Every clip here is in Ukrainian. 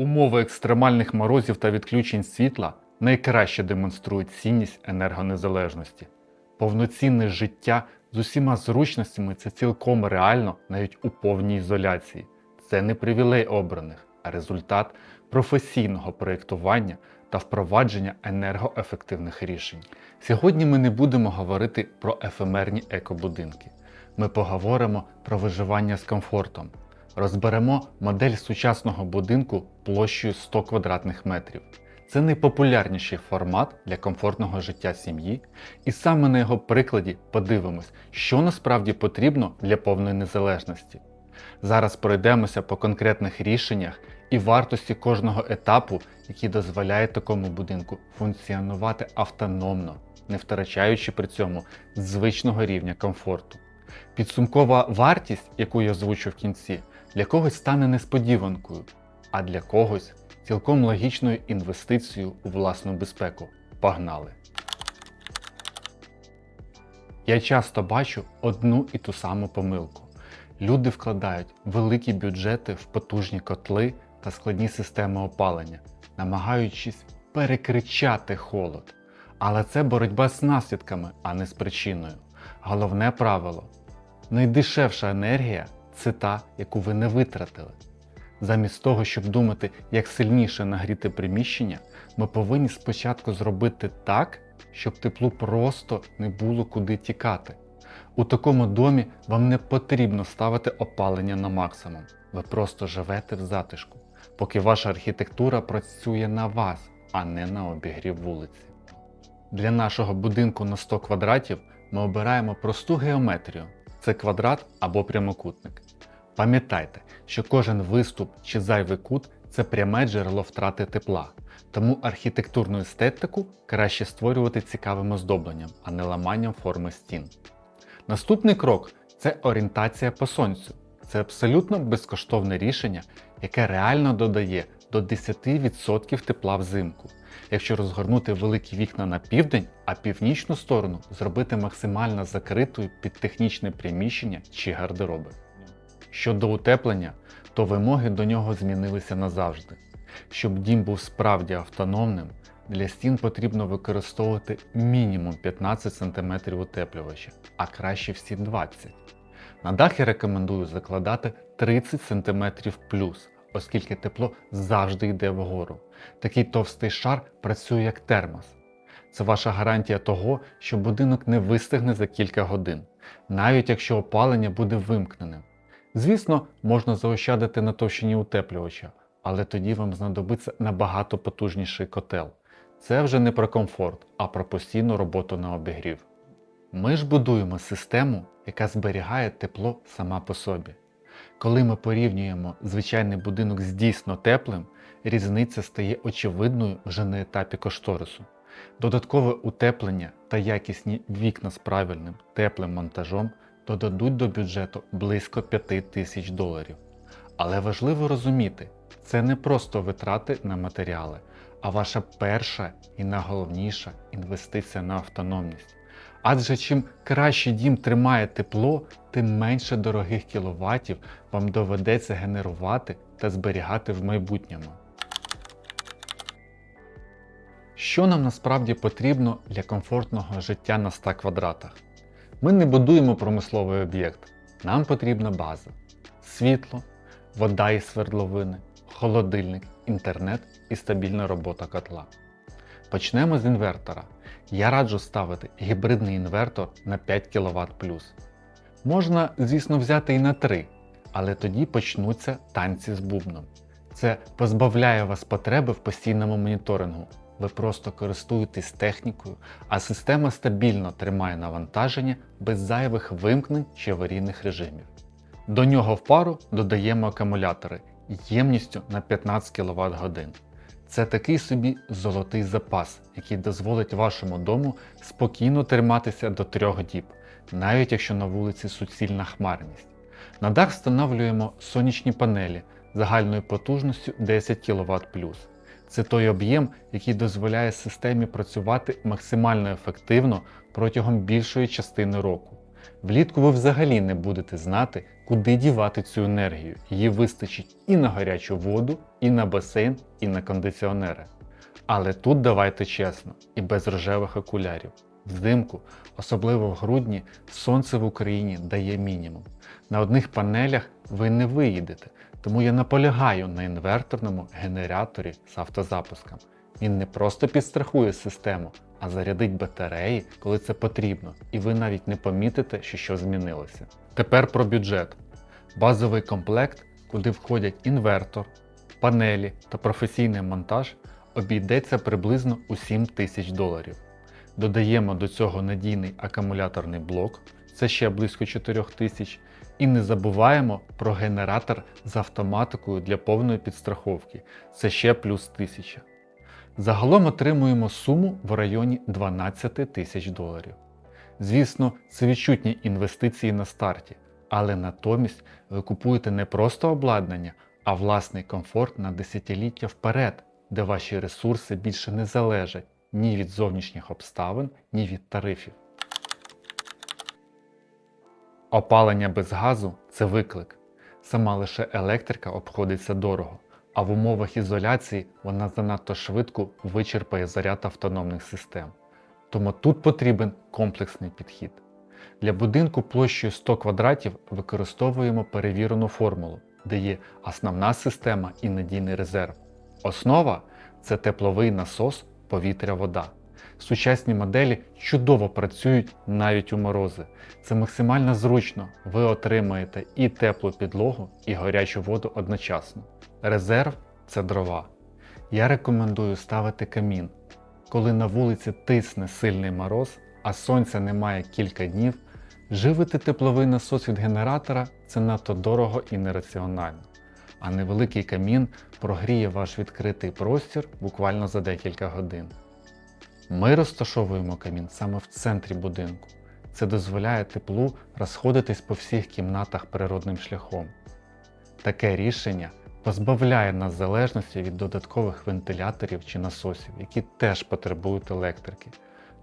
Умови екстремальних морозів та відключень світла найкраще демонструють цінність енергонезалежності. Повноцінне життя з усіма зручностями це цілком реально навіть у повній ізоляції. Це не привілей обраних, а результат професійного проєктування та впровадження енергоефективних рішень. Сьогодні ми не будемо говорити про ефемерні екобудинки. Ми поговоримо про виживання з комфортом, розберемо модель сучасного будинку площею 100 квадратних метрів. Це найпопулярніший формат для комфортного життя сім'ї, і саме на його прикладі подивимось, що насправді потрібно для повної незалежності. Зараз пройдемося по конкретних рішеннях і вартості кожного етапу, який дозволяє такому будинку функціонувати автономно, не втрачаючи при цьому звичного рівня комфорту. Підсумкова вартість, яку я озвучу в кінці, для когось стане несподіванкою, а для когось цілком логічною інвестицією у власну безпеку. Погнали! Я часто бачу одну і ту саму помилку. Люди вкладають великі бюджети в потужні котли та складні системи опалення, намагаючись перекричати холод. Але це боротьба з наслідками, а не з причиною. Головне правило: найдешевша енергія це та, яку ви не витратили. Замість того, щоб думати, як сильніше нагріти приміщення, ми повинні спочатку зробити так, щоб теплу просто не було куди тікати. У такому домі вам не потрібно ставити опалення на максимум. Ви просто живете в затишку, поки ваша архітектура працює на вас, а не на обігрів вулиці. Для нашого будинку на 100 квадратів ми обираємо просту геометрію це квадрат або прямокутник. Пам'ятайте, що кожен виступ чи зайвий кут це пряме джерело втрати тепла, тому архітектурну естетику краще створювати цікавим оздобленням, а не ламанням форми стін. Наступний крок це орієнтація по сонцю. Це абсолютно безкоштовне рішення, яке реально додає до 10% тепла взимку. Якщо розгорнути великі вікна на південь, а північну сторону зробити максимально закритою під технічне приміщення чи гардероби. Щодо утеплення, то вимоги до нього змінилися назавжди. Щоб дім був справді автономним, для стін потрібно використовувати мінімум 15 см утеплювача, а краще всі 20 На дах я рекомендую закладати 30 см плюс, оскільки тепло завжди йде вгору. Такий товстий шар працює як термос. Це ваша гарантія того, що будинок не вистигне за кілька годин, навіть якщо опалення буде вимкненим. Звісно, можна заощадити на товщині утеплювача, але тоді вам знадобиться набагато потужніший котел. Це вже не про комфорт, а про постійну роботу на обігрів. Ми ж будуємо систему, яка зберігає тепло сама по собі. Коли ми порівнюємо звичайний будинок з дійсно теплим, різниця стає очевидною вже на етапі кошторису. Додаткове утеплення та якісні вікна з правильним теплим монтажом додадуть до бюджету близько 5 тисяч доларів. Але важливо розуміти, це не просто витрати на матеріали, а ваша перша і найголовніша інвестиція на автономність. Адже чим краще дім тримає тепло, тим менше дорогих кіловатів вам доведеться генерувати та зберігати в майбутньому. Що нам насправді потрібно для комфортного життя на 100 квадратах? Ми не будуємо промисловий об'єкт. Нам потрібна база: світло, вода і свердловини, холодильник, інтернет і стабільна робота котла. Почнемо з інвертора. Я раджу ставити гібридний інвертор на 5 кВт. Можна, звісно, взяти і на 3, але тоді почнуться танці з бубном. Це позбавляє вас потреби в постійному моніторингу. Ви просто користуєтесь технікою, а система стабільно тримає навантаження без зайвих вимкнень чи аварійних режимів. До нього в пару додаємо акумулятори ємністю на 15 кВт годин. Це такий собі золотий запас, який дозволить вашому дому спокійно триматися до трьох діб, навіть якщо на вулиці суцільна хмарність. На дах встановлюємо сонячні панелі загальною потужністю 10 кВт. Це той об'єм, який дозволяє системі працювати максимально ефективно протягом більшої частини року. Влітку ви взагалі не будете знати, куди дівати цю енергію. Її вистачить і на гарячу воду, і на басейн, і на кондиціонери. Але тут давайте чесно, і без рожевих окулярів. Взимку, особливо в грудні, сонце в Україні дає мінімум. На одних панелях ви не виїдете, тому я наполягаю на інверторному генераторі з автозапуском. Він не просто підстрахує систему, а зарядить батареї, коли це потрібно, і ви навіть не помітите, що щось змінилося. Тепер про бюджет. Базовий комплект, куди входять інвертор, панелі та професійний монтаж, обійдеться приблизно у 7 тисяч доларів. Додаємо до цього надійний акумуляторний блок, це ще близько 4 тисяч, і не забуваємо про генератор з автоматикою для повної підстраховки, це ще плюс 1000. Загалом отримуємо суму в районі 12 тисяч доларів. Звісно, це відчутні інвестиції на старті, але натомість ви купуєте не просто обладнання, а власний комфорт на десятиліття вперед, де ваші ресурси більше не залежать ні від зовнішніх обставин, ні від тарифів. Опалення без газу це виклик. Сама лише електрика обходиться дорого, а в умовах ізоляції вона занадто швидко вичерпає заряд автономних систем. Тому тут потрібен комплексний підхід. Для будинку площею 100 квадратів використовуємо перевірену формулу, де є основна система і надійний резерв. Основа це тепловий насос повітря-вода. Сучасні моделі чудово працюють навіть у морози. Це максимально зручно. Ви отримаєте і теплу підлогу, і гарячу воду одночасно. Резерв це дрова. Я рекомендую ставити камін. Коли на вулиці тисне сильний мороз, а сонця немає кілька днів, живити тепловий насос від генератора це надто дорого і нераціонально. А невеликий камін прогріє ваш відкритий простір буквально за декілька годин. Ми розташовуємо камін саме в центрі будинку. Це дозволяє теплу розходитись по всіх кімнатах природним шляхом. Таке рішення позбавляє нас залежності від додаткових вентиляторів чи насосів, які теж потребують електрики.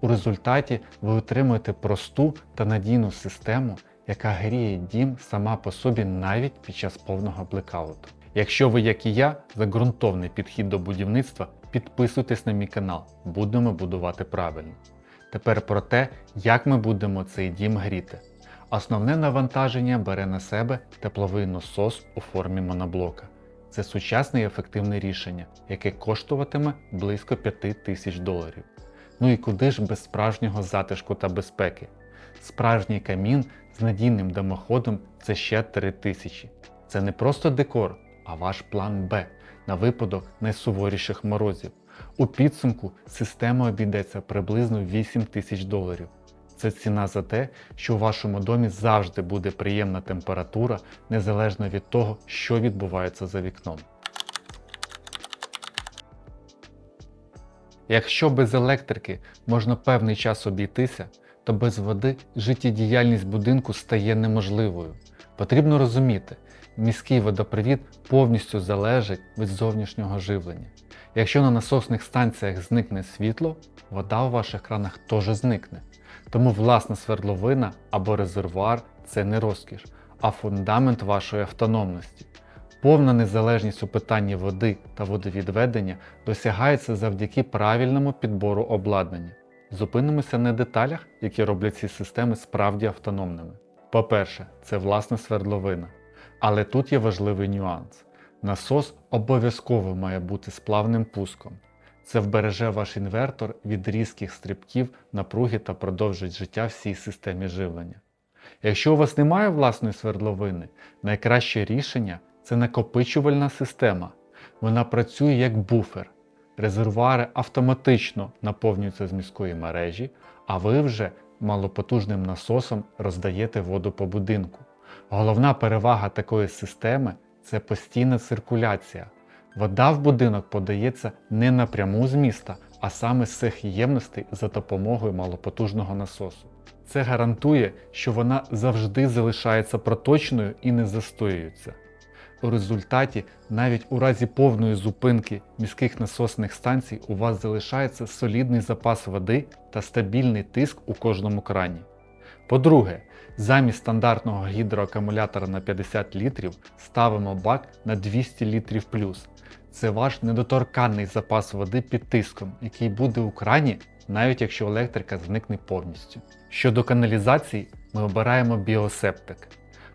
У результаті ви отримуєте просту та надійну систему, яка гріє дім сама по собі навіть під час повного блекауту. Якщо ви, як і я, за ґрунтовний підхід до будівництва, підписуйтесь на мій канал, будемо будувати правильно. Тепер про те, як ми будемо цей дім гріти. Основне навантаження бере на себе тепловий насос у формі моноблока. Це сучасне і ефективне рішення, яке коштуватиме близько 5 тисяч доларів. Ну і куди ж без справжнього затишку та безпеки? Справжній камін з надійним димоходом це ще 3 тисячі. Це не просто декор, а ваш план Б на випадок найсуворіших морозів. У підсумку система обійдеться приблизно 8 тисяч доларів. Це ціна за те, що у вашому домі завжди буде приємна температура, незалежно від того, що відбувається за вікном. Якщо без електрики можна певний час обійтися, то без води життєдіяльність будинку стає неможливою. Потрібно розуміти, міський водопровід повністю залежить від зовнішнього живлення. Якщо на насосних станціях зникне світло, вода у ваших кранах теж зникне. Тому власна свердловина або резервуар це не розкіш, а фундамент вашої автономності. Повна незалежність у питанні води та водовідведення досягається завдяки правильному підбору обладнання. Зупинимося на деталях, які роблять ці системи справді автономними. По-перше, це власна свердловина. Але тут є важливий нюанс. Насос обов'язково має бути з плавним пуском. Це вбереже ваш інвертор від різких стрибків, напруги та продовжить життя всій системі живлення. Якщо у вас немає власної свердловини, найкраще рішення це накопичувальна система. Вона працює як буфер. Резервуари автоматично наповнюються з міської мережі, а ви вже малопотужним насосом роздаєте воду по будинку. Головна перевага такої системи це постійна циркуляція. Вода в будинок подається не напряму з міста, а саме з цих ємностей за допомогою малопотужного насосу. Це гарантує, що вона завжди залишається проточною і не застоюється. У результаті, навіть у разі повної зупинки міських насосних станцій, у вас залишається солідний запас води та стабільний тиск у кожному крані. По-друге, замість стандартного гідроакумулятора на 50 літрів ставимо бак на 200 літрів плюс. Це ваш недоторканний запас води під тиском, який буде у крані, навіть якщо електрика зникне повністю. Щодо каналізації, ми обираємо біосептик.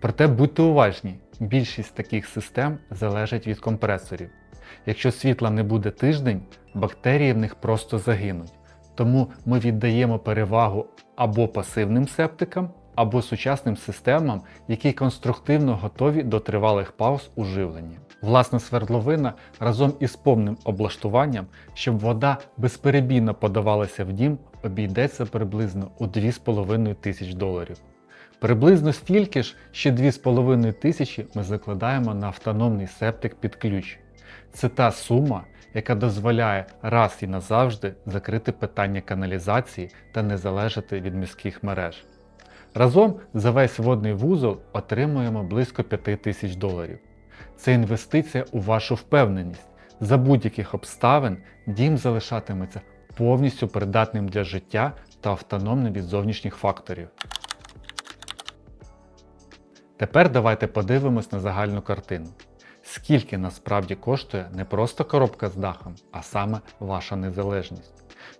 Проте будьте уважні, більшість таких систем залежить від компресорів. Якщо світла не буде тиждень, бактерії в них просто загинуть. Тому ми віддаємо перевагу або пасивним септикам, або сучасним системам, які конструктивно готові до тривалих пауз у живленні. Власна свердловина разом із повним облаштуванням, щоб вода безперебійно подавалася в дім, обійдеться приблизно у 2,5 тисяч доларів. Приблизно стільки ж ще 2,5 тисячі ми закладаємо на автономний септик під ключ. Це та сума, яка дозволяє раз і назавжди закрити питання каналізації та не залежати від міських мереж. Разом за весь водний вузол отримуємо близько 5 тисяч доларів. Це інвестиція у вашу впевненість. За будь-яких обставин дім залишатиметься повністю придатним для життя та автономним від зовнішніх факторів. Тепер давайте подивимось на загальну картину. Скільки насправді коштує не просто коробка з дахом, а саме ваша незалежність.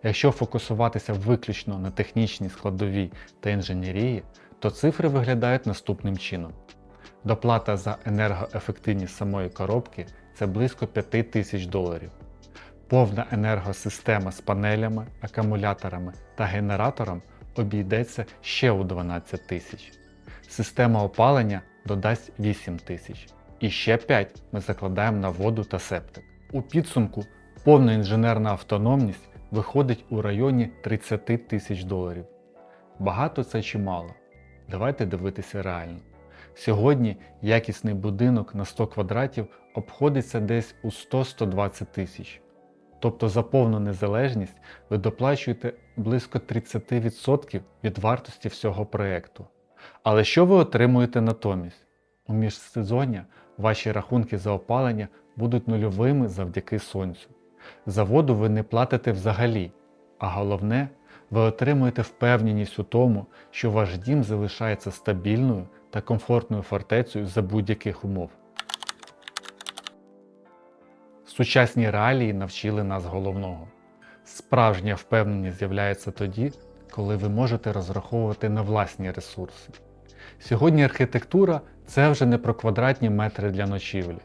Якщо фокусуватися виключно на технічній складовій та інженерії, то цифри виглядають наступним чином. Доплата за енергоефективність самої коробки це близько 5 тисяч доларів. Повна енергосистема з панелями, акумуляторами та генератором обійдеться ще у 12 тисяч. Система опалення додасть 8 тисяч. І ще 5 ми закладаємо на воду та септик. У підсумку повна інженерна автономність виходить у районі 30 тисяч доларів. Багато це чи мало? Давайте дивитися реально. Сьогодні якісний будинок на 100 квадратів обходиться десь у 100-120 тисяч. Тобто за повну незалежність ви доплачуєте близько 30% від вартості всього проєкту. Але що ви отримуєте натомість? У міжсезоння ваші рахунки за опалення будуть нульовими завдяки сонцю. За воду ви не платите взагалі, а головне, ви отримуєте впевненість у тому, що ваш дім залишається стабільною та комфортною фортецею за будь-яких умов. Сучасні реалії навчили нас головного. Справжня впевненість з'являється тоді, коли ви можете розраховувати на власні ресурси. Сьогодні архітектура це вже не про квадратні метри для ночівлі,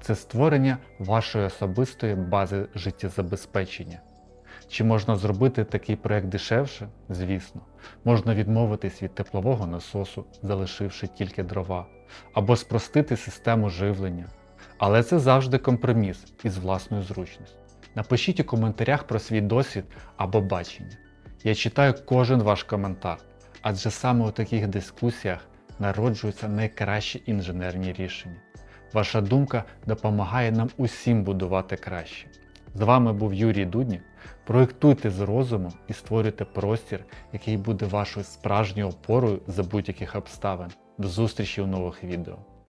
це створення вашої особистої бази життєзабезпечення. Чи можна зробити такий проект дешевше? Звісно, можна відмовитись від теплового насосу, залишивши тільки дрова, або спростити систему живлення. Але це завжди компроміс із власною зручністю. Напишіть у коментарях про свій досвід або бачення. Я читаю кожен ваш коментар, адже саме у таких дискусіях народжуються найкращі інженерні рішення. Ваша думка допомагає нам усім будувати краще. З вами був Юрій Дуднік. Проєктуйте з розумом і створюйте простір, який буде вашою справжньою опорою за будь-яких обставин. До зустрічі у нових відео.